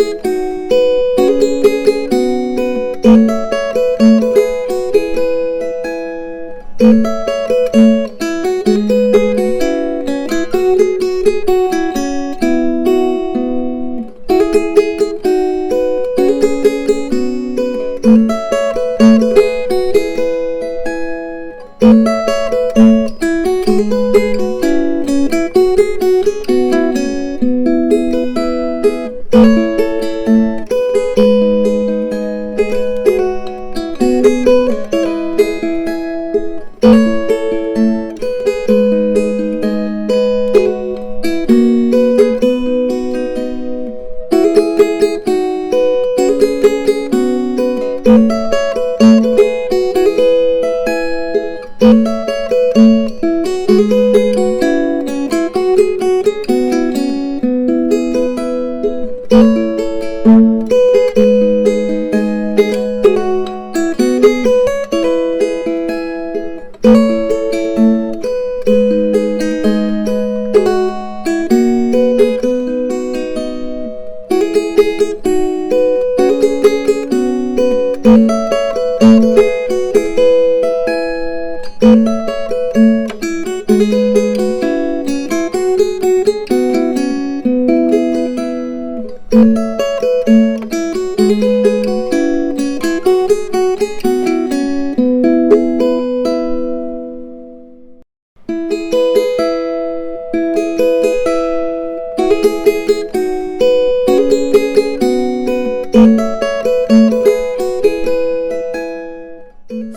ส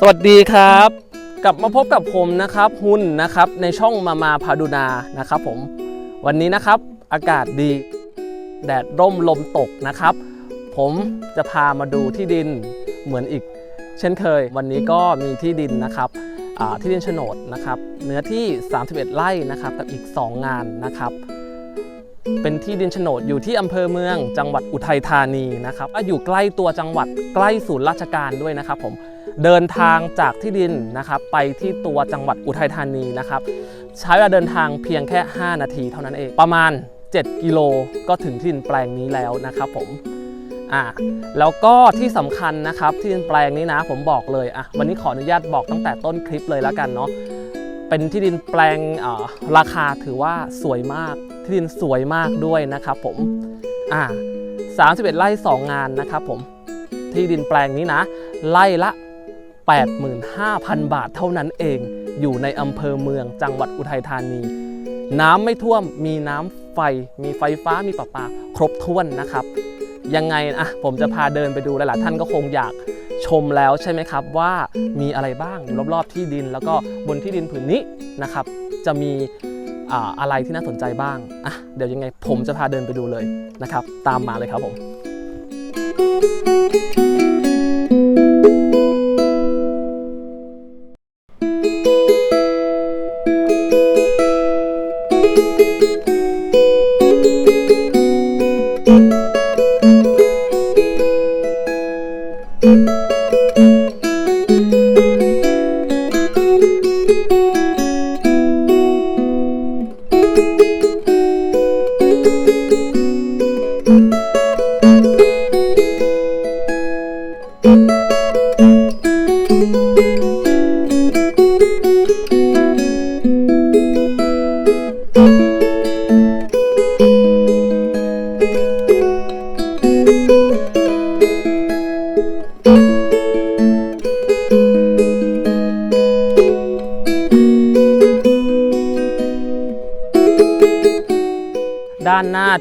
วัสดีครับ กลับมาพบกับผมนะครับหุ่นนะครับในช่องมามาพาดูนานะครับผมวันนี้นะครับอากาศดี แดดร่มลมตกนะครับ ผมจะพามาดูที่ดินเหมือนอีก เช่นเคย วันนี้ก็มีที่ดินนะครับที่ดินโฉนดนะครับเนื้อที่ 31 ไร่นะครับกับอีก 2 งานนะครับ เป็นที่ดินโฉนดอยู่ที่อำเภอเมืองจังหวัดอุทัยธานีนะครับอยู่ใกล้ตัวจังหวัดใกล้ศูนย์ราชการด้วยนะครับผม เดินทางจากที่ดินนะครับไปที่ตัวจังหวัดอุทัยธานีนะครับใช้เวลาเดินทางเพียงแค่ 5 นาทีเท่านั้นเองประมาณ 7 กิโลก็ถึงที่ดินแปลงนี้แล้วนะครับผมอ่าแล้วก็ที่สำคัญนะครับที่ดินแปลงนี้นะผมบอกเลยอะวันนี้ขออนุญาตบอกตั้งแต่ต้นคลิปเลยแล้วกันเนาะเป็นที่ดินแปลงราคาถือว่าสวยมากที่ดินสวยมากด้วยนะครับผมอ่า31ไร่2งานนะครับผมที่ดินแปลงนี้นะไร่ละ 85,000 บาทเท่านั้นเอง อยู่ในอำเภอเมืองจังหวัดอุทัยธานี น้ำไม่ท่วมมีน้ำไฟ มีไฟฟ้ามีประปา ครบถ้วนนะครับ ยังไงอะผมจะพาเดินไปดูหลายๆท่านก็คงอยากชมแล้วใช่ไหมครับว่ามีอะไรบ้างอยู่รอบๆที่ดิน แล้วก็บนที่ดินผืนนี้นะครับ จะมีอ่าอะไรที่น่าสนใจบ้างอะเดี๋ยวยังไงผมจะพาเดินไปดูเลยนะครับ ตามมาเลยครับผมด้า น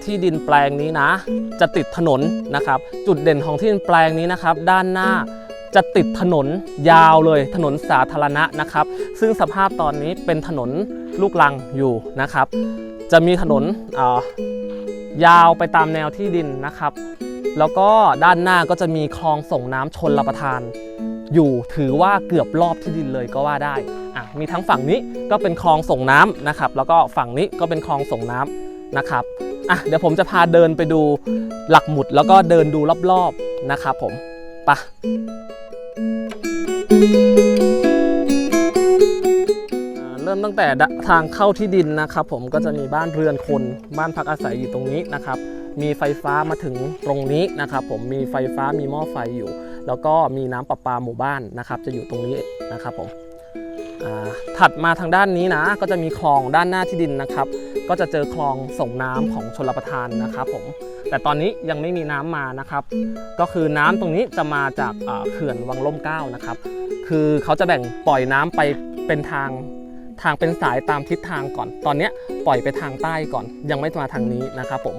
ที่ดินแปลงนี้นะ จะติดถนนนะครับ จุดเด่นของที่ดินแปลงนี้นะครับ ด้านหน้าจะติดถนนยาวเลยถนนสาธารณะนะครับ ซึ่งสภาพตอนนี้เป็นถนนลูกรังอยู่นะครับ จะมีถนนอ่อยาวไปตามแนวที่ดินนะครับ แล้วก็ด้านหน้าก็จะมีคลองส่งน้ำชนรับประทาน อยู่ถือว่าเกือบรอบที่ดินเลยก็ว่าได้อะมีทั้งฝั่งนี้ก็เป็นคลองส่งน้ำนะครับ แล้วก็ฝั่งนี้ก็เป็นคลองส่งน้ำนะครับ อะเดี๋ยวผมจะพาเดินไปดูหลักหมุดแล้วก็เดินดูรอบๆนะครับผมไปะเริ่มตั้งแต่ทางเข้าที่ดินนะครับ ผมก็จะมีบ้านเรือนคนบ้านพักอาศัยอยู่ตรงนี้นะครับ มีไฟฟ้ามาถึงตรงนี้นะครับ ผมมีไฟฟ้ามีหม้อไฟอยู่ แล้วก็มีน้ำประปาหมู่บ้านนะครับ จะอยู่ตรงนี้นะครับผม ถัดมาทางด้านนี้นะ ก็จะมีคลองด้านหน้าที่ดินนะครับ ก็จะเจอคลองส่งน้ำของชลประทานนะครับผมแต่ตอนนี้ยังไม่มีน้ำมานะครับ ก็คือน้ำตรงนี้จะมาจากเขื่อนวังล่มเก้านะครับ คือเขาจะแบ่งปล่อยน้ำไปเป็นทางทางเป็นสายตามทิศทางก่อน ตอนนี้ปล่อยไปทางใต้ก่อน ยังไม่มาทางนี้นะครับผม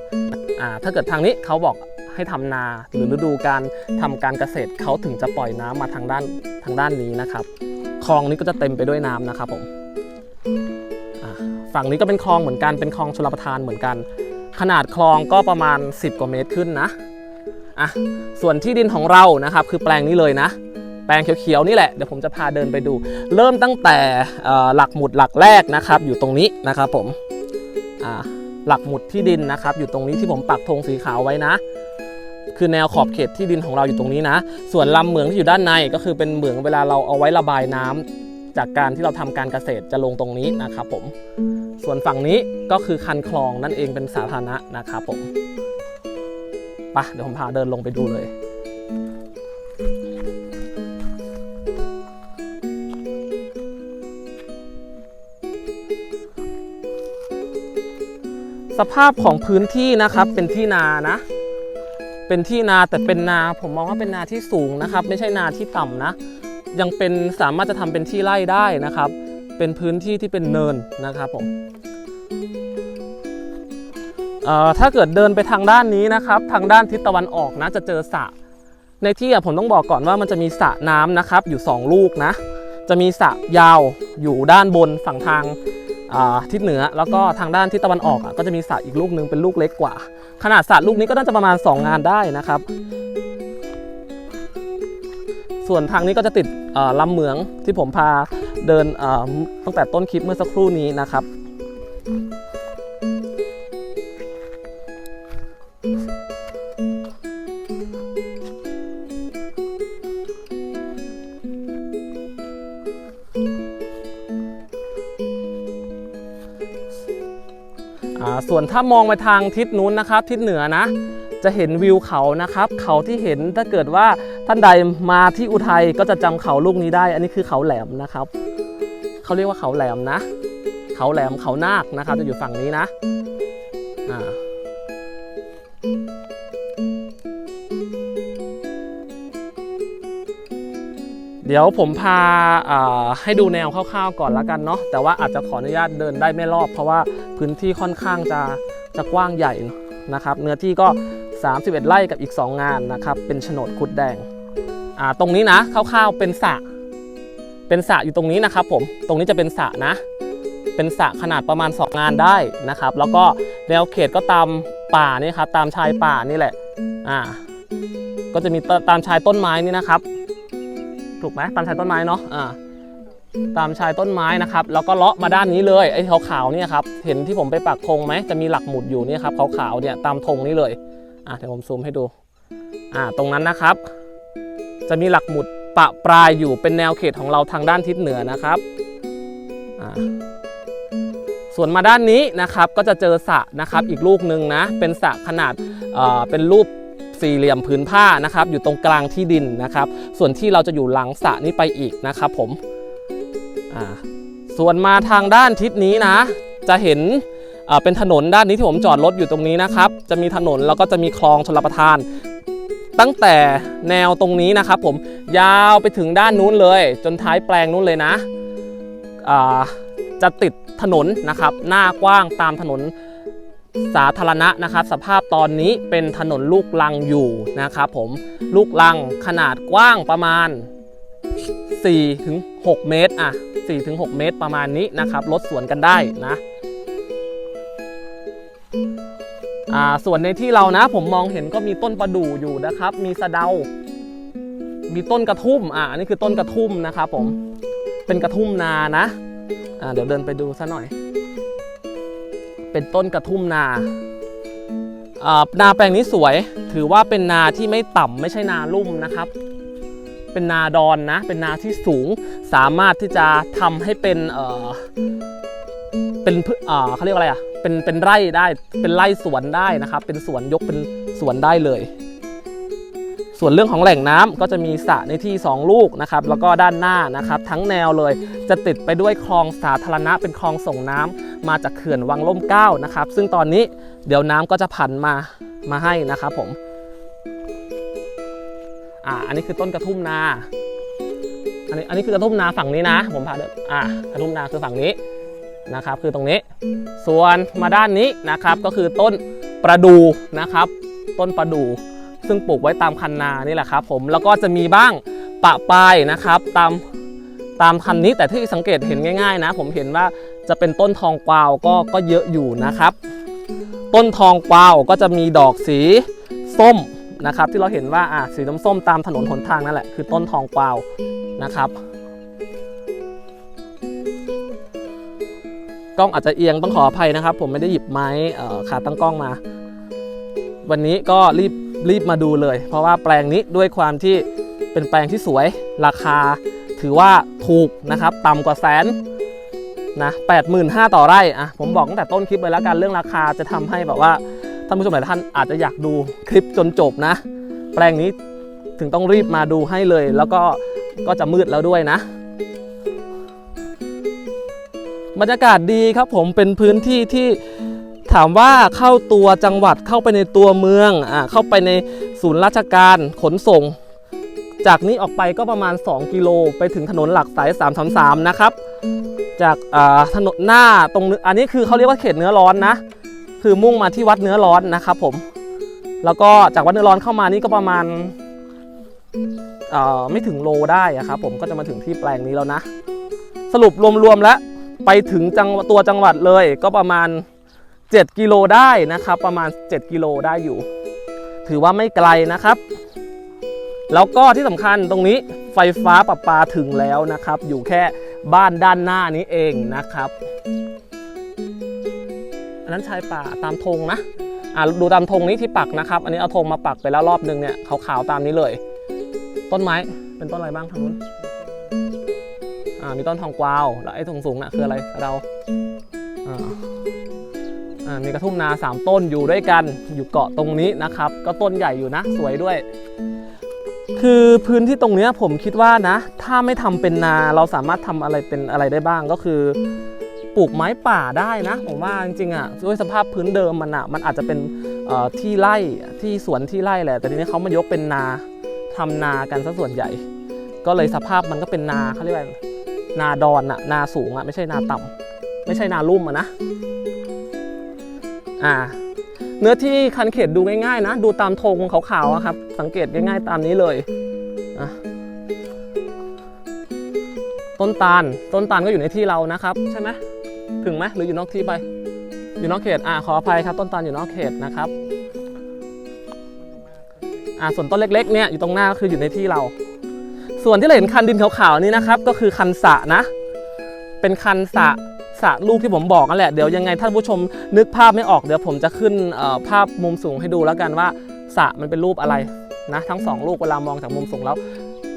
ถ้าเกิดทางนี้เขาบอกให้ทำนาหรือฤดูการทำการเกษตรเขาถึงจะปล่อยน้ำมาทางด้านทางด้านนี้นะครับ คลองนี้ก็จะเต็มไปด้วยน้ำนะครับผมฝั่งนี้ก็เป็นคลองเหมือนกันเป็นคลองชลประทานเหมือนกัน ขนาดคลองก็ประมาณ 10 กว่าเมตรขึ้นนะอะส่วนที่ดินของเรานะครับคือแปลงนี้เลยนะ แปลงเขียวๆนี่แหละเดี๋ยวผมจะพาเดินไปดู เริ่มตั้งแต่หลักหมุดหลักแรกนะครับ อยู่ตรงนี้นะครับผมหลักหมุดที่ดินนะครับ อยู่ตรงนี้ที่ผมปักธงสีขาวไว้นะ คือแนวขอบเขตที่ดินของเราอยู่ตรงนี้นะ ส่วนลำเหมืองที่อยู่ด้านในก็คือเป็นเหมืองเวลาเราเอาไว้ระบายน้ำจากการที่เราทำการเกษตรจะลงตรงนี้นะครับผม ส่วนฝั่งนี้ก็คือคันคลองนั่นเองเป็นสาธารณะนะครับผมไปะเดี๋ยวผมพาเดินลงไปดูเลยสภาพของพื้นที่นะครับเป็นที่นานะ เป็นที่นาแต่เป็นนาผมมองว่าเป็นนาที่สูงนะครับ ไม่ใช่นาที่ต่ำนะ ยังเป็นสามารถจะทำเป็นที่ไร่ได้นะครับ เป็นพื้นที่ที่เป็นเนินนะครับผมเอ่อถ้าเกิดเดินไปทางด้านนี้นะครับ ทางด้านทิศตะวันออกนะจะเจอสระในที่ผมต้องบอกก่อนว่ามันจะมีสระน้ำนะครับ อยู่ 2 ลูกนะ จะมีสระยาวอยู่ด้านบนฝั่งทางทิศเหนือ แล้วก็ทางด้านทิศตะวันออกอะก็จะมีสระอีกลูกหนึงเป็นลูกเล็กกว่า ขนาดสระลูกนี้ก็น่าจะประมาณ 2 งานได้นะครับ ส่วนทางนี้ก็จะติดเอ่อลำเหมืองที่ผมพาเดินเอ่อตั้งแต่ต้นคลิปเมื่อสักครู่นี้นะครับ ส่วนถ้ามองไปทางทิศนู้นนะครับ ทิศเหนือนะ จะเห็นวิวเขานะครับ เขาที่เห็นถ้าเกิดว่าท่านใดมาที่อุทัยก็จะจำเขาลูกนี้ได้ อันนี้คือเขาแหลมนะครับเขาเรียกว่าเขาแหลมนะ เขาแหลมเขานาคนะครับ จะอยู่ฝั่งนี้นะอ่าเดี๋ยวผมพาาให้ดูแนวคร่าวๆก่อนละกันเนาะแต่ว่าอาจจะขออนุญาตเดินได้ไม่รอบเพราะว่า พื้นที่ค่อนข้างจะจะกว้างใหญ่นะครับ เนื้อที่ก็ 31 ไร่กับอีก 2 งานนะครับ เป็นโฉนดคุดแดงอ่าตรงนี้นะคร่าวๆเป็นสระเป็นสระอยู่ตรงนี้นะครับผมตรงนี้จะเป็นสระนะ เป็นสระขนาดประมาณ 2 งานได้นะครับ แล้วก็แนวเขตก็ตามป่านี่ครับตามชายป่านี่แหละอ่าก็จะมีตตามชายต้นไม้นี่นะครับ ถูกไหมตามชายต้นไม้เนาะอ่า ตามชายต้นไม้นะครับแล้วก็เลาะมาด้านนี้เลยไอ้ขาวๆเนี่ยครับเห็นที่ผมไปปักธงไหมจะมีหลักหมุดอยู่เนี่ยครับขาวๆเนี่ยตามธงนี้เลยอะเดี๋ยวผมซูมให้ดูอ่าตรงนั้นนะครับ จะมีหลักหมุดปะปลายอยู่เป็นแนวเขตของเราทางด้านทิศเหนือนะครับอ่าส่วนมาด้านนี้นะครับก็จะเจอสระนะครับอีกลูกหนึ่งนะเป็นสระขนาดเอ่อเป็นรูปสี่เหลี่ยมผืนผ้านะครับอยู่ตรงกลางที่ดินนะครับ ส่วนที่เราจะอยู่หลังสระนี้ไปอีกนะครับผม ส่วนมาทางด้านทิศนี้นะ จะเห็นเป็นถนนด้านนี้ที่ผมจอดรถอยู่ตรงนี้นะครับ จะมีถนนแล้วก็จะมีคลองชลประทาน ตั้งแต่แนวตรงนี้นะครับ ผมยาวไปถึงด้านนู้นเลย จนท้ายแปลงนู้นเลยนะจะติดถนนนะครับ หน้ากว้างตามถนนสาธารณะนะครับ สภาพตอนนี้เป็นถนนลูกลังอยู่นะครับ ผมลูกลังขนาดกว้างประมาณ 4ถึง6เมตรอะ4ถึง6เมตรประมาณนี้นะครับรถสวนกันได้นะอ่าส่วนในที่เรานะผมมองเห็นก็มีต้นประดู่อยู่นะครับ มีสะเดา มีต้นกระทุ่มอะอันนี้คือต้นกระทุ่มนะครับผมเป็นกระทุ่มนานะอ่าเดี๋ยวเดินไปดูซะหน่อย เป็นต้นกระทุ่มนาอ่านาแปลงนี้สวยถือว่าเป็นนาที่ไม่ต่ำไม่ใช่นาลุ่มนะครับ เป็นนาดอนนะ เป็นนาที่สูงสามารถที่จะทำให้เป็นเออเป็นเออเขาเรียกว่าอะไรอะเป็นเป็นไร่ได้เป็นไร่สวนได้นะครับ เป็นสวนยกเป็นสวนได้เลย ส่วนเรื่องของแหล่งน้ำก็จะมีสระในที่ 2 ลูกนะครับ แล้วก็ด้านหน้านะครับ ทั้งแนวเลยจะติดไปด้วยคลองสาธารณะเป็นคลองส่งน้ำมาจากเขื่อนวังล่มเก้านะครับ ซึ่งตอนนี้เดี๋ยวน้ำก็จะผันมามาให้นะครับผม อ่าอันนี้คือต้นกระทุ่มนา อันนี้อันนี้คือกระทุ่มนาฝั่งนี้นะ ผมพาเดินอ่ากระทุ่มนาคือฝั่งนี้นะครับ คือตรงนี้ ส่วนมาด้านนี้นะครับก็คือต้นประดูนะครับ ต้นประดู ซึ่งปลูกไว้ตามคันนานี่แหละครับผมแล้วก็จะมีบ้างปะปายนะครับตามตามคันนี้แต่ที่สังเกตเห็นง่ายๆนะ ผมเห็นว่าจะเป็นต้นทองกวาวก็ก็เยอะอยู่นะครับ ต้นทองกวาวก็จะมีดอกสีส้ม นะครับที่เราเห็นว่าอะสีน้ำส้มตามถนนหนทางนั่นแหละคือต้นทองกวาวนะครับกล้องอาจจะเอียงต้องขออภัยนะครับ ผมไม่ได้หยิบไม้ขาตั้งกล้องมา วันนี้ก็รีบรีบมาดูเลย เพราะว่าแปลงนี้ด้วยความที่เป็นแปลงที่สวยราคาถือว่าถูกนะครับ ต่ำกว่าแสนนะแปดหมื่นห้าต่อไร่อะผมบอกตั้งแต่ต้นคลิปเลยแล้วกันเรื่องราคาจะทำให้แบบว่าานผู้ชมหลายท่านอาจจะอยากดูคลิปจนจบนะ แปลงนี้ถึงต้องรีบมาดูให้เลย แล้วก็ก็จะมืดแล้วด้วยนะบรรยากาศดีครับผมเป็นพื้นที่ที่ถามว่าเข้าตัวจังหวัดเข้าไปในตัวเมืองอ่าเข้าไปในศูนย์ราชการขนส่ง จากนี้ออกไปก็ประมาณ 2 กิโลไปถึงถนนหลักสาย 333 นะครับ จากอ่าถนนหน้าตรงอันนี้คือเขาเรียกว่าเขตเนื้อร้อนนะ คือมุ่งมาที่วัดเนื้อร้อนนะครับผม แล้วก็จากวัดเนื้อร้อนเข้ามานี่ก็ประมาณไม่ถึงโลได้ครับผมก็จะมาถึงที่แปลงนี้แล้วนะ สรุปรวมๆแล้วไปถึงจังตัวจังหวัดเลยก็ประมาณ 7 กิโลได้นะครับ ประมาณ 7 กิโลได้อยู่ ถือว่าไม่ไกลนะครับ แล้วก็ที่สำคัญตรงนี้ไฟฟ้าประปาถึงแล้วนะครับ อยู่แค่บ้านด้านหน้านี้เองนะครับ อันนั้นชายป่าตามธงนะอ่าดูตามธงนี้ที่ปักนะครับ อันนี้เอาธงมาปักไปแล้วรอบนึงเนี่ยขาวๆตามนี้เลย ต้นไม้เป็นต้นอะไรบ้างทางนู้นอ่ามีต้นทองกวาวแล้วไอ้ตรงสูงน่ะคืออะไรเราอ่าอ่ามีกระทุ่มนาสามต้นอยู่ด้วยกันอยู่เกาะตรงนี้นะครับ ก็ต้นใหญ่อยู่นะ สวยด้วย คือพื้นที่ตรงเนี้ยผมคิดว่านะ ถ้าไม่ทำเป็นนาเราสามารถทำอะไรเป็นอะไรได้บ้างก็คือ ปลูกไม้ป่าได้นะผมว่าจริงๆอะด้วยสภาพพื้นเดิมมันอะมันอาจจะเป็นที่ไร่ที่สวนที่ไร่แหละแต่ทีนี้เขามายกเป็นนาทำนากันซะส่วนใหญ่ ก็เลยสภาพมันก็เป็นนาเขาเรียกว่านาดอนอะนาสูงอะไม่ใช่นาต่ำไม่ใช่นาลุ่มอะนะอ่าเนื้อที่คันเขตดูง่ายๆ นะ ดูตามธงขาวๆอะครับ สังเกตง่ายๆ ตามนี้เลยอะต้นตาลต้นตาลก็อยู่ในที่เรานะครับ ใช่ไหม ถึงไหมหรืออยู่นอกที่ไป อยู่นอกเขต อ่าขออภัยครับ ต้นตาลอยู่นอกเขตนะครับ อ่าส่วนต้นเล็กๆเนี่ยอยู่ตรงหน้าก็คืออยู่ในที่เรา ส่วนที่เราเห็นคันดินขาวๆนี่นะครับ ก็คือคันสะนะ เป็นคันสะสะลูกที่ผมบอกนั่นแหละ เดี๋ยวยังไงท่านผู้ชมนึกภาพไม่ออกเดี๋ยวผมจะขึ้นภาพมุมสูงให้ดูแล้วกันว่าสะมันเป็นรูปอะไรนะทั้งสองลูกเวลามองจากมุมสูงแล้ว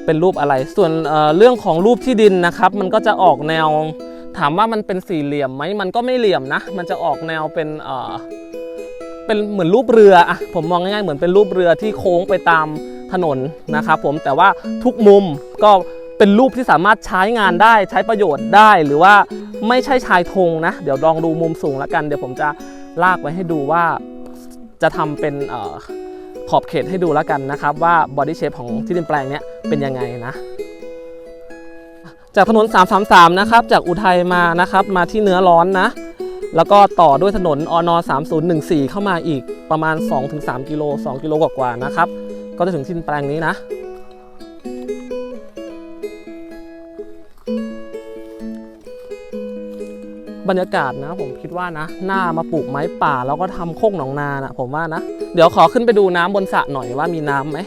เป็นรูปอะไร ส่วนเเรื่องของรูปที่ดินนะครับ มันก็จะออกแนว ถามว่ามันเป็นสี่เหลี่ยมไหมมันก็ไม่เหลี่ยมนะ มันจะออกแนวเป็นเอ่อเป็นเหมือนรูปเรืออะผมมองง่ายๆเหมือนเป็นรูปเรือที่โค้งไปตามถนนนะครับผมแต่ว่าทุกมุมก็เป็นรูปที่สามารถใช้งานได้ใช้ประโยชน์ได้หรือว่าไม่ใช่ชายธงนะ เดี๋ยวลองดูมุมสูงแล้วกัน เดี๋ยวผมจะลากไว้ให้ดูว่าจะทำเป็นขอบเขตให้ดูแล้วกันนะครับ ว่าบอดี้เชฟของที่ดินแปลงนี้เป็นยังไงนะ จากถนน 333 นะครับ จากอุทัยมานะครับ มาที่เนื้อร้อนนะ แล้วก็ต่อด้วยถนนอน3014 เข้ามาอีกประมาณ 2-3 กิโล 2 กิโลกว่าๆนะครับ ก็จะถึงที่ดินแปลงนี้นะ บรรยากาศนะ ผมคิดว่านะ หน้ามาปลูกไม้ป่า แล้วก็ทำโคกหนองนานะผมว่านะ เดี๋ยวขอขึ้นไปดูน้ำบนสระหน่อยว่ามีน้ำไหม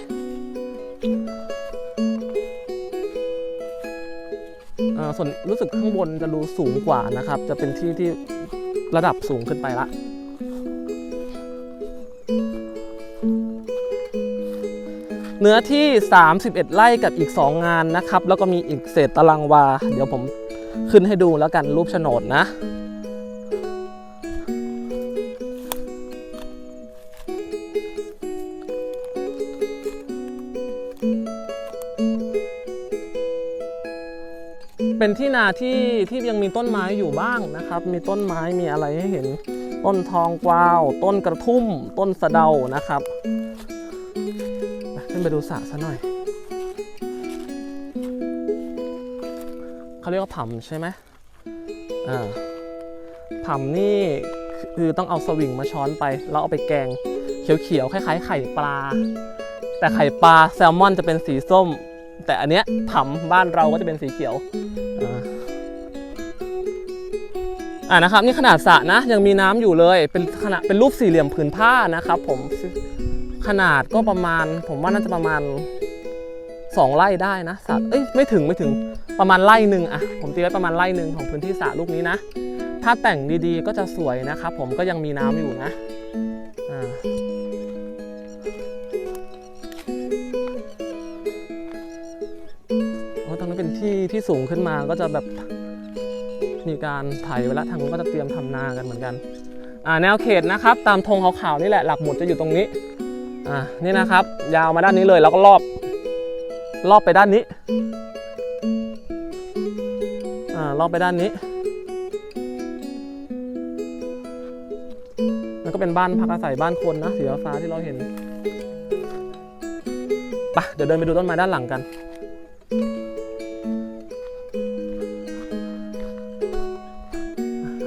ส่วนรู้สึกข้างบนจะรูสูงกว่านะครับ จะเป็นที่ที่ระดับสูงขึ้นไปละเนื้อที่ 31 ไร่กับอีก 2 งานนะครับ แล้วก็มีอีกเศษตารางวา เดี๋ยวผมขึ้นให้ดูแล้วกันรูปโฉนดนะ เป็นที่นาที่ที่ยังมีต้นไม้อยู่บ้างนะครับ มีต้นไม้มีอะไรให้เห็น ต้นทองกวาว ต้นกระทุ่ม ต้นสะเดานะครับไปขึ้นไปดูสระซะหน่อยเขาเรียกว่าผำใช่ไหมอ่าผำนี่คือต้องเอาสวิงมาช้อนไป แล้วเอาไปแกงเขียวๆคล้ายๆ ไข่ปลา แต่ไข่ปลาแซลมอนจะเป็นสีส้ม แต่อันเนี้ยผำบ้านเราก็จะเป็นสีเขียว อ่านะครับนี่ขนาดสระนะยังมีน้ำอยู่เลย เป็นขนาดเป็นรูปสี่เหลี่ยมผืนผ้านะครับ ผมขนาดก็ประมาณ ผมว่าน่าจะประมาณ2ไร่ได้นะสระเอ้ยไม่ถึงไม่ถึงประมาณไร่หนึ่งอะผมตีไว้ประมาณไร่หนึ่งของพื้นที่สระลูกนี้นะ ถ้าแต่งดีๆก็จะสวยนะครับผมก็ยังมีน้ำอยู่นะอ่าตรงนั้นเป็นที่ที่สูงขึ้นมาก็จะแบบ มีการไถไว้แล้วทางนู้นก็จะเตรียมทำนากันเหมือนกันอ่าแนวเขตนะครับ ตามธงขาวๆนี่แหละหลักหมุดจะอยู่ตรงนี้อ่านี่นะครับ ยาวมาด้านนี้เลยแล้วก็รอบรอบไปด้านนี้อ่ารอบไปด้านนี้แล้วก็เป็นบ้านพักอาศัยบ้านคนนะสีฟ้าที่เราเห็นปะเดี๋ยวเดินไปดูต้นไม้ด้านหลังกัน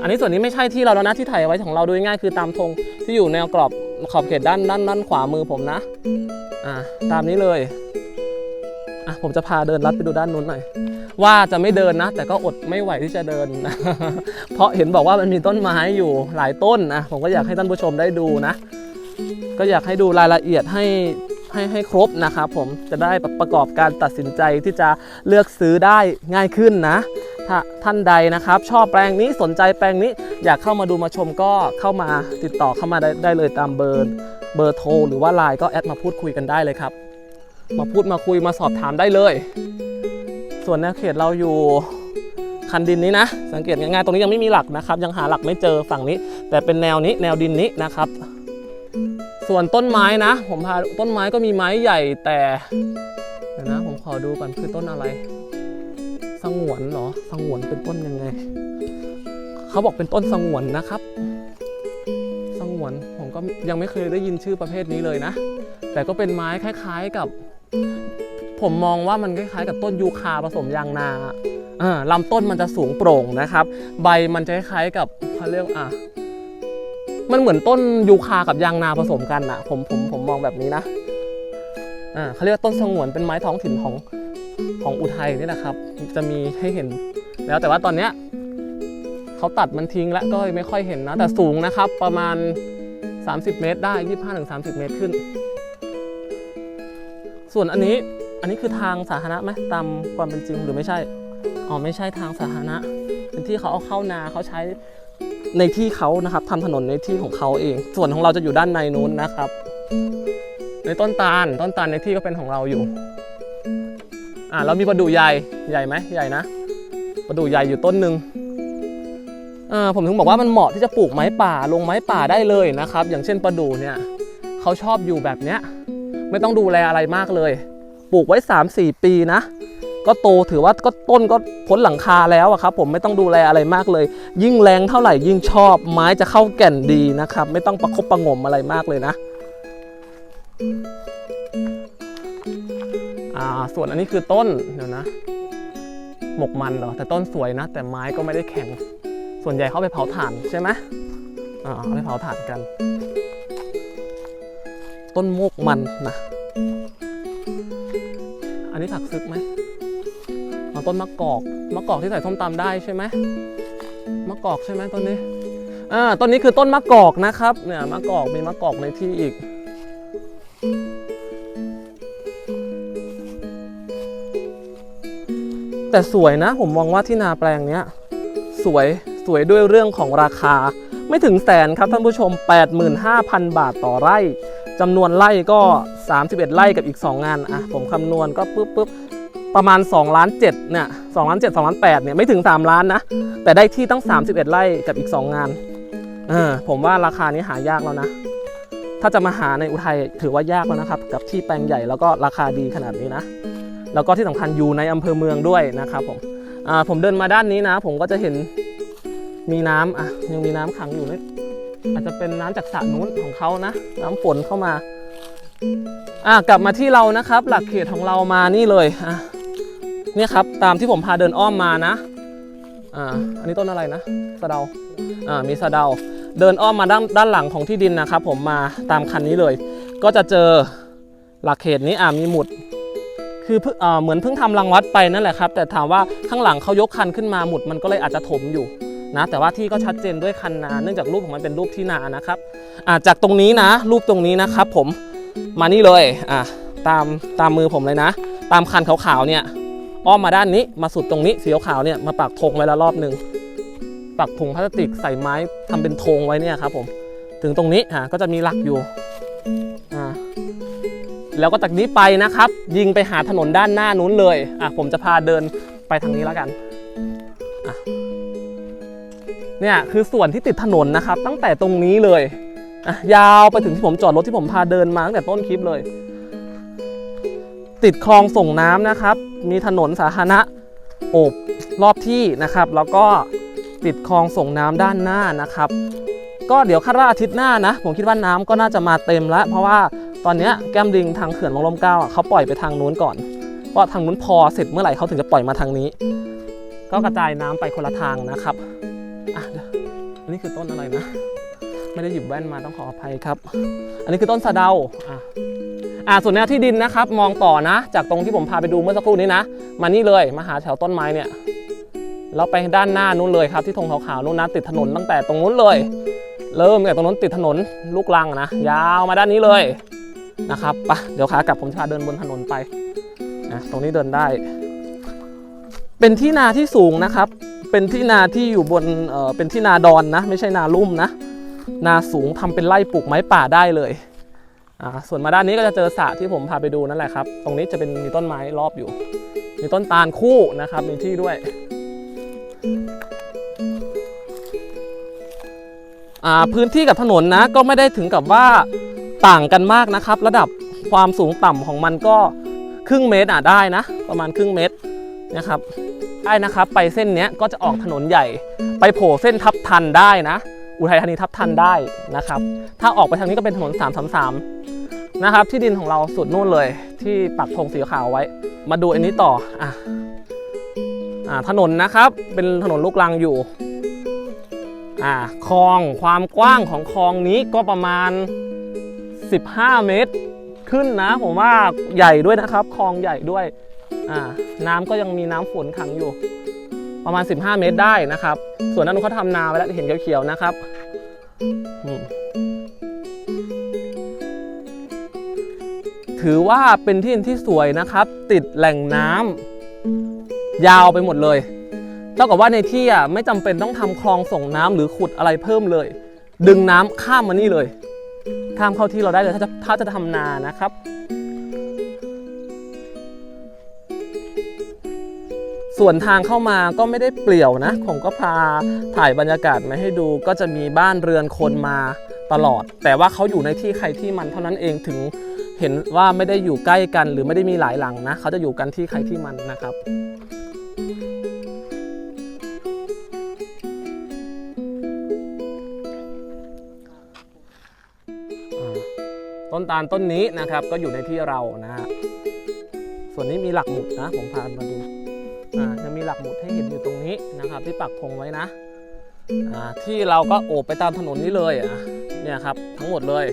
อันนี้ส่วนนี้ไม่ใช่ที่เราแล้วนะที่ถ่ายไว้ของเราดูง่ายคือตามธงที่อยู่แนวกรอบขอบเขตด้านด้านด้านขวามือผมนะอ่าตามนี้เลยอะผมจะพาเดินลัดไปดูด้านนู้นหน่อย ว่าจะไม่เดินนะ แต่ก็อดไม่ไหวที่จะเดินนะเพราะเห็นบอกว่ามันมีต้นไม้อยู่หลายต้นนะผมก็อยากให้ท่านผู้ชมได้ดูนะ ก็อยากให้ดูรายละเอียดให้ให้ให้ครบนะครับผมจะได้ประกอบการตัดสินใจที่จะเลือกซื้อได้ง่ายขึ้นนะ ถ้าท่านใดนะครับ ชอบแปลงนี้สนใจแปลงนี้อยากเข้ามาดูมาชมก็เข้ามาติดต่อเข้ามาได้ไดเลยตามเบอร์เบอร์โทรหรือว่าไลน์ก็แอดมาพูดคุยกันได้เลยครับ มาพูดมาคุยมาสอบถามได้เลย ส่วนแนวเขตเราอยู่คันดินนี้นะ สังเกตง่ายๆตรงนี้ยังไม่มีหลักนะครับ ยังหาหลักไม่เจอฝั่งนี้ แต่เป็นแนวนี้แนวดินนี้นะครับ ส่วนต้นไม้นะ ผมพาต้นไม้ก็มีไม้ใหญ่แต่เดี๋ยวนะผมขอดูก่อนคือต้นอะไร สงวนเหรอ สงวนเป็นต้นยังไง เขาบอกเป็นต้นสงวนนะครับ สงวนผมก็ยังไม่เคยได้ยินชื่อประเภทนี้เลยนะ แต่ก็เป็นไม้คล้าย ๆกับ ผมมองว่ามันคล้ายๆ กับต้นยูคาผสมยางนาลำต้นมันจะสูงโปร่งนะครับ ใบมันจะคล้ายกับเขาเรียกอะมันเหมือนต้นยูคากับยางนาผสมกันอะผมผมผมมองแบบนี้นะอ่าเขาเรียกว่าต้นสงวนเป็นไม้ท้องถิ่นของ ของอุทัยนี่นะครับ จะมีให้เห็นแล้วแต่ว่าตอนเนี้ยเขาตัดมันทิ้งแล้วก็ไม่ค่อยเห็นนะ แต่สูงนะครับประมาณ 30 เมตรได้ 25-30 เมตรขึ้น ส่วนอันนี้อันนี้คือทางสาธารณะไหมตามความเป็นจริงหรือไม่ใช่อ๋อไม่ใช่ทางสาธารณะเป็นที่เขาเอาเข้านาเขาใช้ในที่เขานะครับทำถนนในที่ของเขาเอง ส่วนของเราจะอยู่ด้านในนู้นนะครับ ในต้นตาลต้นตาลในที่ก็เป็นของเราอยู่ อ่าเรามีประดู่ใหญ่ใหญ่ไหมใหญ่นะประดู่ใหญ่อยู่ต้นหนึ่งเออผมถึงบอกว่ามันเหมาะที่จะปลูกไม้ป่าลงไม้ป่าได้เลยนะครับ อย่างเช่นประดู่เนี่ยเขาชอบอยู่แบบเนี้ยไม่ต้องดูแลอะไรมากเลย ปลูกไว้ 3-4 ปีนะ ก็โตถือว่าก็ต้นก็พ้นหลังคาแล้วอะครับผมไม่ต้องดูแลอะไรมากเลย ยิ่งแรงเท่าไหร่ยิ่งชอบ ไม้จะเข้าแก่นดีนะครับ ไม่ต้องประคบประงมอะไรมากเลยนะ อ่าส่วนอันนี้คือต้นเดี๋ยวนะหมกมันเหรอแต่ต้นสวยนะ แต่ไม้ก็ไม่ได้แข็ง ส่วนใหญ่เขาไปเผาถ่านใช่ไหมอ่าไปเผาถ่านกัน ต้นโมกมันนะอันนี้ผักซึกไหมเอาต้นมะกอกมะกอกที่ใส่ส้มตำได้ใช่ไหมมะกอกใช่ไหมต้นนี้อ่าต้นนี้คือต้นมะกอกนะครับเนี่ยมะกอกมีมะกอกในที่อีก แต่สวยนะ ผมมองว่าที่นาแปลงเนี้ย สวยสวยด้วยเรื่องของราคา ไม่ถึงแสนครับท่านผู้ชม 85,000 บาทต่อไร่จำนวนไร่ก็ 31 ไร่กับอีก 2 งานอะผมคำนวณก็ปุ๊บปุ๊บประมาณ2ล้าน7เนี่ย2ล้าน7 2ล้าน8เนี่ยไม่ถึง 3 ล้านนะ แต่ได้ที่ตั้ง 31 ไร่กับอีก 2 งานเออผมว่าราคานี้หายากแล้วนะ ถ้าจะมาหาในอุทัยถือว่ายากแล้วนะครับ กับที่แปลงใหญ่แล้วก็ราคาดีขนาดนี้นะ แล้วก็ที่สำคัญอยู่ในอำเภอเมืองด้วยนะครับผมผมเดินมาด้านนี้นะ ผมก็จะเห็นมีน้ำอะยังมีน้ำขังอยู่นิดอาจจะเป็นน้ำจากสระนู้นของเขานะ น้ำฝนเข้ามาอะกลับมาที่เรานะครับ หลักเขตของเรามานี่เลยอะเนี่ยครับตามที่ผมพาเดินอ้อมมานะอ่าอันนี้ต้นอะไรนะสะเดาอ่ามีสะเดา เดินอ้อมมาด้านด้านหลังของที่ดินนะครับ ผมมาตามคันนี้เลย ก็จะเจอหลักเขตนี้อ่ามีหมุด คือเพิ่งเหมือนเพิ่งทำรังวัดไปนั่นแหละครับ แต่ถามว่าข้างหลังเขายกคันขึ้นมาหมุดมันก็เลยอาจจะถมอยู่นะแต่ว่าที่ก็ชัดเจนด้วยคันนาเนื่องจากรูปของมันเป็นรูปที่นานะครับอ่าจากตรงนี้นะ รูปตรงนี้นะครับ ผมมานี่เลยอ่าตามตามมือผมเลยนะ ตามคันขาวๆเนี่ยอ้อมมาด้านนี้มาสุดตรงนี้สีขาวเนี่ยมาปักธงไว้แล้วรอบหนึ่งปักถุงพลาสติกใส่ไม้ทำเป็นธงไว้เนี่ยครับผมถึงตรงนี้อ่าก็จะมีหลักอยู่ แล้วก็จากนี้ไปนะครับ ยิงไปหาถนนด้านหน้านู้นเลยอะผมจะพาเดินไปทางนี้แล้วกันอะเนี่ยคือส่วนที่ติดถนนนะครับ ตั้งแต่ตรงนี้เลยอะยาวไปถึงที่ผมจอดรถที่ผมพาเดินมาตั้งแต่ต้นคลิปเลย ติดคลองส่งน้ำนะครับ มีถนนสาธารณะโอบรอบที่นะครับ แล้วก็ติดคลองส่งน้ำด้านหน้านะครับ ก็เดี๋ยวคาดว่าอาทิตย์หน้านะ ผมคิดว่าน้ำก็น่าจะมาเต็มแล้ว เพราะว่า ตอนนี้แก้มลิงทางเขื่อนลงลมเก้าเขาปล่อยไปทางนู้นก่อนเพราะทางนู้นพอเสร็จเมื่อไหร่เขาถึงจะปล่อยมาทางนี้ ก็กระจายน้ำไปคนละทางนะครับอะเดี๋ยวอันนี้คือต้นอะไรนะ ไม่ได้หยิบแว่นมาต้องขออภัยครับ อันนี้คือต้นสะเดาอะอะส่วนแนวที่ดินนะครับ มองต่อนะ จากตรงที่ผมพาไปดูเมื่อสักครู่นี้นะ มานี่เลยมาหาแถวต้นไม้เนี่ยเราไปด้านหน้านู้นเลยครับ ที่ธงขาวๆนู้นนะติดถนนตั้งแต่ตรงนู้นเลย เริ่มจากตรงนู้นติดถนนลูกลังนะยาวมาด้านนี้เลย นะครับปะเดี๋ยวขากลับผมจะพาเดินบนถนนไปนะตรงนี้เดินได้ เป็นที่นาที่สูงนะครับ เป็นที่นาที่อยู่บนเออเป็นที่นาดอนนะ ไม่ใช่นาลุ่มนะ นาสูงทำเป็นไร่ปลูกไม้ป่าได้เลยอ่าส่วนมาด้านนี้ก็จะเจอสระที่ผมพาไปดูนั่นแหละครับ ตรงนี้จะเป็นมีต้นไม้รอบอยู่ มีต้นตาลคู่นะครับมีที่ด้วยอ่าพื้นที่กับถนนนะก็ไม่ได้ถึงกับว่า ต่างกันมากนะครับ ระดับความสูงต่ำของมันก็ครึ่งเมตรอะได้นะ ประมาณครึ่งเมตรนะครับได้นะครับ ไปเส้นเนี้ยก็จะออกถนนใหญ่ ไปโผล่เส้นทับทันได้นะ อุทัยธานีทับทันได้นะครับ ถ้าออกไปทางนี้ก็เป็นถนน 333 นะครับ ที่ดินของเราสุดนู่นเลย ที่ปักธงสีขาวไว้ มาดูอันนี้ต่ออะอ่าถนนนะครับ เป็นถนนลูกรังอยู่อ่าคลองความกว้างของคลองนี้ก็ประมาณ 15 เมตร ขึ้นนะ ผมว่าใหญ่ด้วยนะครับคลองใหญ่ด้วยอ่าน้ำก็ยังมีน้ำฝนขังอยู่ ประมาณ 15 เมตรได้นะครับ ส่วนนั้นเขาทำนาไว้แล้วเห็นเขียวๆนะครับถือว่าเป็นที่ดินที่สวยนะครับ ติดแหล่งน้ำยาวไปหมดเลยเท่ากับว่าในที่อะไม่จำเป็นต้องทำคลองส่งน้ำหรือขุดอะไรเพิ่มเลย ดึงน้ำข้ามมานี่เลย ข้ามเข้าที่เราได้เลยถ้าจะถ้าจะทำนานะครับ ส่วนทางเข้ามาก็ไม่ได้เปลี่ยวนะผมก็พาถ่ายบรรยากาศมาให้ดูก็จะมีบ้านเรือนคนมาตลอด แต่ว่าเขาอยู่ในที่ใครที่มันเท่านั้นเองถึงเห็นว่าไม่ได้อยู่ใกล้กัน หรือไม่ได้มีหลายหลังนะเขาจะอยู่กันที่ใครที่มันนะครับ ต้นตาลต้นนี้นะครับก็อยู่ในที่เรานะฮะส่วนนี้มีหลักหมุดนะ ผมพามาดูอ่ายังมีหลักหมุดให้เห็นอยู่ตรงนี้นะครับ ที่ปักธงไว้นะอ่าที่เราก็โอบไปตามถนนนี้เลยอะเนี่ยครับทั้งหมดเลย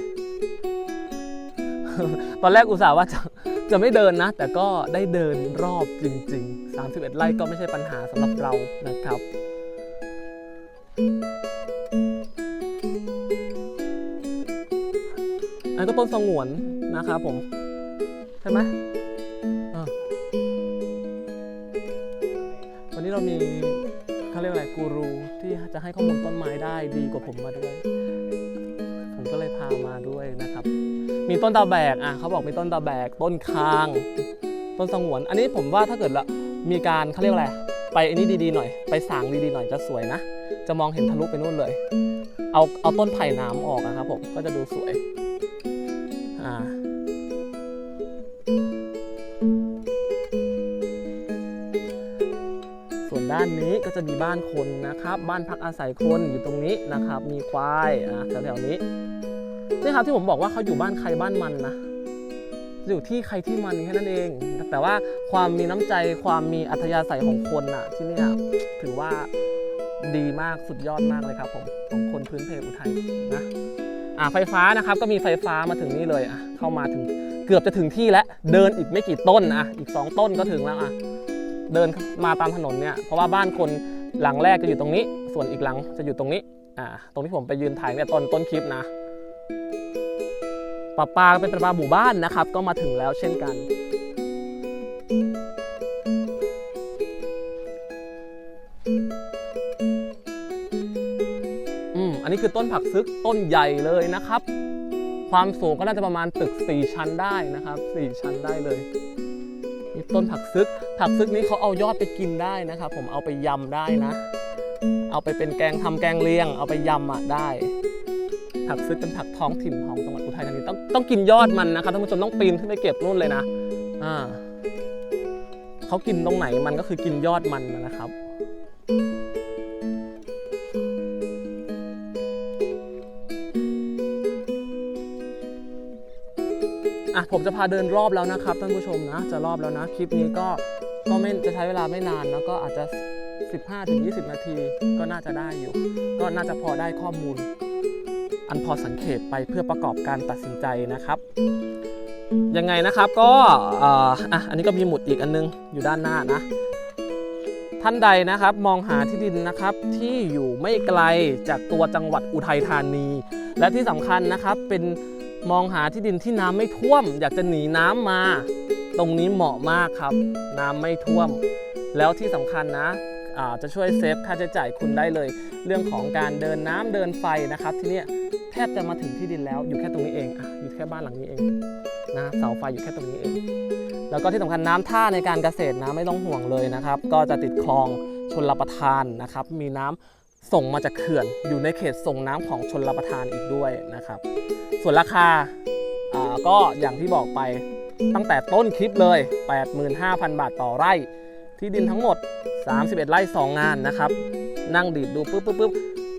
ตอนแรกอุตส่าห์ว่าจะจะไม่เดินนะ แต่ก็ได้เดินรอบจริง ๆ 31 ไร่ก็ไม่ใช่ปัญหาสำหรับเรานะครับ อันนก็ต้นสงวนนะครับผมใช่ไหมวันนี้เรามีเขาเรียกอะไรกูรูที่จะให้ข้อมูลต้นไม้ได้ดีกว่าผมมาด้วย ผมก็เลยพามาด้วยนะครับ มีต้นตาแบกอะเขาบอกมีต้นตาแบก ต้นคาง ต้นสงวน อันนี้ผมว่าถ้าเกิดละมีการเขาเรียกอะไรไปอันนี้ดีๆหน่อย ไปสางดีๆหน่อยจะสวยนะ จะมองเห็นทะลุไปนู่นเลย เอาเอาต้นไผ่น้ำออกอะครับผมก็จะดูสวย ก็จะมีบ้านคนนะครับ บ้านพักอาศัยคนอยู่ตรงนี้นะครับ มีควายอะแถวๆนี้นี่ครับที่ผมบอกว่าเขาอยู่บ้านใครบ้านมันนะอยู่ที่ใครที่มันแค่นั้นเอง แต่ว่าความมีน้ำใจความมีอัธยาศัยของคนน่ะที่นี่ถือว่าดีมากสุดยอดมากเลยครับผมของคนพื้นเพอุทัยนะอะไฟฟ้านะครับก็มีไฟฟ้ามาถึงนี่เลยอะเข้ามาถึงเกือบจะถึงที่แล้วเดินอีกไม่กี่ต้นอะอีก 2 ต้นก็ถึงแล้วอะ เดินมาตามถนนเนี่ยเพราะว่าบ้านคนหลังแรกจะอยู่ตรงนี้ ส่วนอีกหลังจะอยู่ตรงนี้อ่าตรงที่ผมไปยืนถ่ายเนี่ยต้นต้นคลิปนะปลาปลาเป็นปลาหมู่บ้านนะครับ ก็มาถึงแล้วเช่นกัน อืมอันนี้คือต้นผักซึกต้นใหญ่เลยนะครับ ความสูงก็น่าจะประมาณตึก 4 ชั้นได้นะครับ 4 ชั้นได้เลย ต้นผักซึก ผักซึกนี้เขาเอายอดไปกินได้นะครับผมเอาไปยำได้นะ เอาไปเป็นแกงทำแกงเลียง เอาไปยำอะได้ ผักซึกเป็นผักท้องถิ่นของจังหวัดอุทัยธานีต้องต้องกินยอดมันนะครับท่านผู้ชมต้องปีนขึ้นไปเก็บนู่นเลยนะอ่าเขากินตรงไหนมันก็คือกินยอดมันนะครับ อะผมจะพาเดินรอบแล้วนะครับท่านผู้ชมนะ จะรอบแล้วนะ คลิปนี้ก็ก็ไม่จะใช้เวลาไม่นานนะก็อาจจะ 15-20 นาทีก็น่าจะได้อยู่ ก็น่าจะพอได้ข้อมูล อันพอสังเกตไปเพื่อประกอบการตัดสินใจนะครับ ยังไงนะครับก็อ่ออะอันนี้ก็มีหมุดอีกอันนึงอยู่ด้านหน้านะท่านใดนะครับมองหาที่ดินนะครับที่อยู่ไม่ไกลจากตัวจังหวัดอุทัยธานี และที่สำคัญนะครับเป็น มองหาที่ดินที่น้ำไม่ท่วม อยากจะหนีน้ำมา ตรงนี้เหมาะมากครับ น้ำไม่ท่วม แล้วที่สำคัญนะจะช่วยเซฟค่าใช้จ่ายคุณได้เลย เรื่องของการเดินน้ำเดินไฟนะครับ ที่นี่แทบจะมาถึงที่ดินแล้วอยู่แค่ตรงนี้เองออยู่แค่บ้านหลังนี้เองนะเสาไฟอยู่แค่ตรงนี้เอง แล้วก็ที่สำคัญน้ำท่าในการเกษตรนะไม่ต้องห่วงเลยนะครับ ก็จะติดคลองชนรประทานนะครับ มีน้ำ ส่งมาจากเขื่อน อยู่ในเขตส่งน้ำของชนรประทานอีกด้วยนะครับ ส่วนราคาาก็อย่างที่บอกไปตั้งแต่ต้นคลิปเลย 85,000 บาทต่อไร่ ที่ดินทั้งหมด 31 ไร่ 2 งานนะครับ นั่งดีดดูปุ๊บปุ๊บปุ๊บ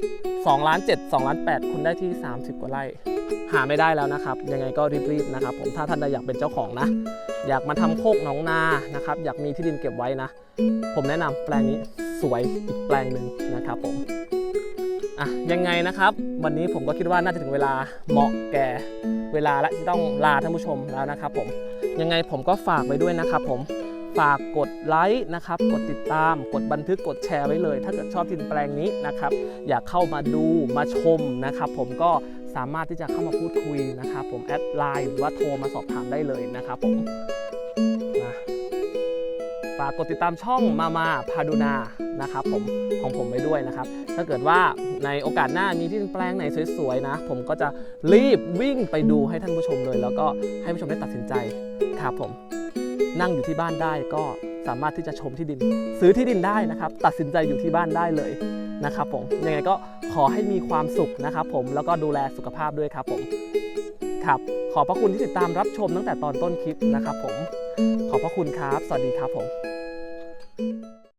2ล้าน7 2ล้าน8คุณได้ที่ 30 กว่าไร่ หาไม่ได้แล้วนะครับ ยังไงก็รีบๆนะครับ ผมถ้าท่านใดอยากเป็นเจ้าของนะ อยากมาทำโคกหนองนานะครับ อยากมีที่ดินเก็บไว้นะ ผมแนะนำแปลงนี้สวยอีกแปลงหนึ่งนะครับผมอะยังไงนะครับ วันนี้ผมก็คิดว่าน่าจะถึงเวลาเหมาะแก่เวลาและที่ต้องลาท่านผู้ชมแล้วนะครับ ผมยังไงผมก็ฝากไว้ด้วยนะครับ ผม ฝากกดไลค์นะครับ กดติดตาม กดบันทึก กดแชร์ไว้เลย ถ้าเกิดชอบดินแปลงนี้นะครับ อยากเข้ามาดูมาชมนะครับ ผมก็สามารถที่จะเข้ามาพูดคุยนะครับ ผมแอดไลน์หรือว่าโทรมาสอบถามได้เลยนะครับผมฝากกดติดตามช่องมามาพาดูนานะครับผมของผมไว้ด้วยนะครับ ถ้าเกิดว่าในโอกาสหน้ามีที่ดินแปลงไหนสวยๆนะ ผมก็จะรีบวิ่งไปดูให้ท่านผู้ชมเลย แล้วก็ให้ผู้ชมได้ตัดสินใจครับผม นั่งอยู่ที่บ้านได้ก็สามารถที่จะชมที่ดิน ซื้อที่ดินได้นะครับ ตัดสินใจอยู่ที่บ้านได้เลยนะครับผมยังไงก็ขอให้มีความสุขนะครับผมแล้วก็ดูแลสุขภาพด้วยครับผมครับ ขอบพระคุณที่ติดตามรับชมตั้งแต่ตอนต้นคลิปนะครับผมขอบพระคุณครับ สวัสดีครับผม